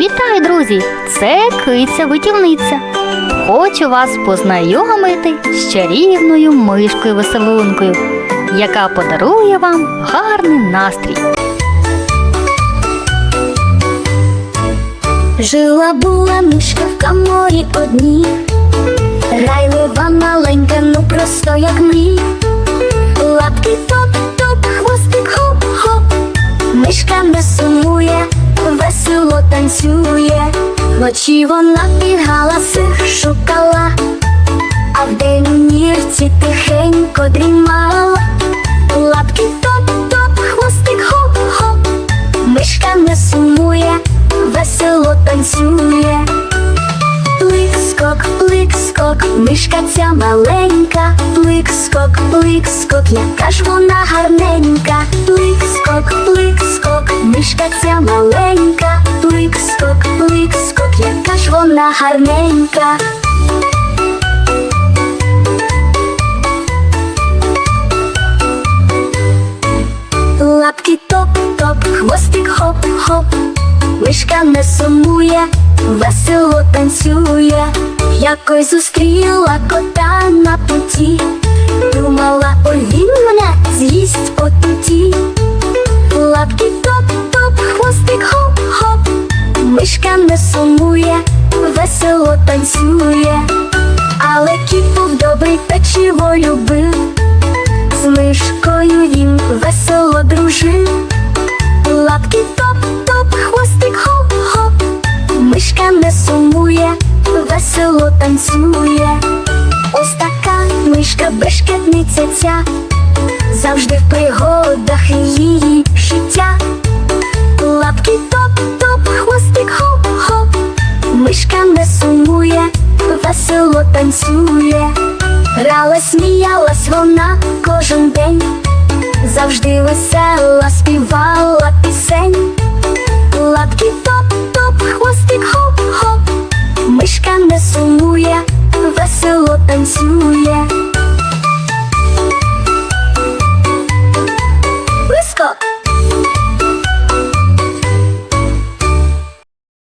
Вітаю, друзі! Це киця витівниця. Хочу вас познайомити з чарівною мишкою веселункою, яка подарує вам гарний настрій. Жила була мишка в каморі одній, Райлива маленька, ну просто як мрій. Вночі вона бігала, сих шукала, а вдень у нірці тихенько дрімала. Лапки топ-топ, хвостик хоп-хоп. Мишка не сумує, весело танцює. Плик-скок, плик-скок, мишка ця маленька, плик-скок, плик-скок, яка ж вона гарненька, плик-скок, плик-скок, вона гарненька. Лапки топ-топ, хвостик хоп-хоп, мишка не сумує, весело танцює, якось зустріла кота на путі, думала, ой він мене з'їсть отуті. Лапки топ-топ, хвостик хоп-хоп, мишка не сумує, весело танцює, але кіт був добрий печиво любив. З мишкою він весело дружив. Лапки топ-топ, хвостик хоп-хоп. Мишка не сумує, весело танцює. Ось така мишка бешкетниця ця, завжди в пригодах її життя. Весело танцює. Грала, сміялась вона кожен день, завжди весела співала